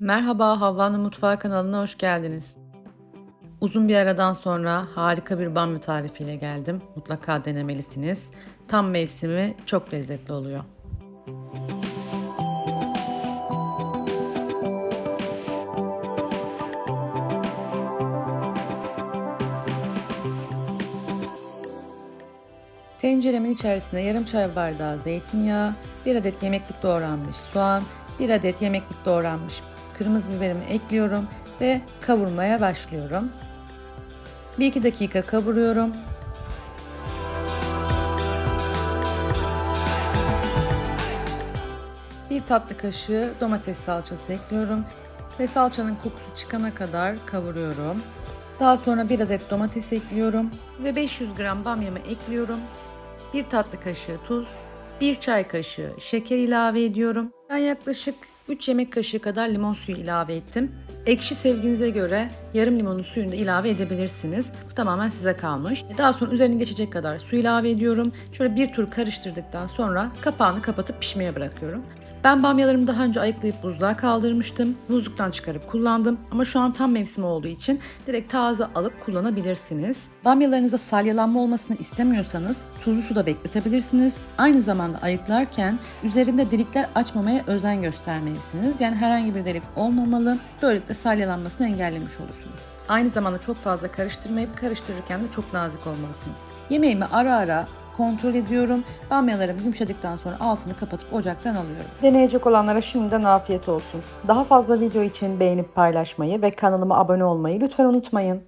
Merhaba Havva'nın Mutfağı kanalına hoş geldiniz. Uzun bir aradan sonra harika bir bamya tarifiyle geldim. Mutlaka denemelisiniz. Tam mevsimi çok lezzetli oluyor. Tenceremin içerisine yarım çay bardağı zeytinyağı, 1 adet yemeklik doğranmış soğan, 1 adet yemeklik doğranmış kırmızı biberimi ekliyorum ve kavurmaya başlıyorum. 1-2 dakika kavuruyorum. Bir tatlı kaşığı domates salçası ekliyorum ve salçanın kokusu çıkana kadar kavuruyorum. Daha sonra bir adet domates ekliyorum ve 500 gram bamyamı ekliyorum. Bir tatlı kaşığı tuz, bir çay kaşığı şeker ilave ediyorum. Ben yaklaşık 3 yemek kaşığı kadar limon suyu ilave ettim. Ekşi sevdiğinize göre yarım limonun suyunu da ilave edebilirsiniz. Bu tamamen size kalmış. Daha sonra üzerine geçecek kadar su ilave ediyorum. Şöyle bir tur karıştırdıktan sonra kapağını kapatıp pişmeye bırakıyorum. Ben bamyalarımı daha önce ayıklayıp buzluğa kaldırmıştım. Buzluktan çıkarıp kullandım ama şu an tam mevsimi olduğu için direkt taze alıp kullanabilirsiniz. Bamyalarınıza salyalanma olmasını istemiyorsanız tuzlu suda bekletebilirsiniz. Aynı zamanda ayıklarken üzerinde delikler açmamaya özen göstermelisiniz. Yani herhangi bir delik olmamalı. Böylelikle salyalanmasını engellemiş olursunuz. Aynı zamanda çok fazla karıştırmayıp karıştırırken de çok nazik olmalısınız. Yemeğimi ara ara kontrol ediyorum. Bamyalarım yumuşadıktan sonra altını kapatıp ocaktan alıyorum. Deneyecek olanlara şimdiden afiyet olsun. Daha fazla video için beğenip paylaşmayı ve kanalıma abone olmayı lütfen unutmayın.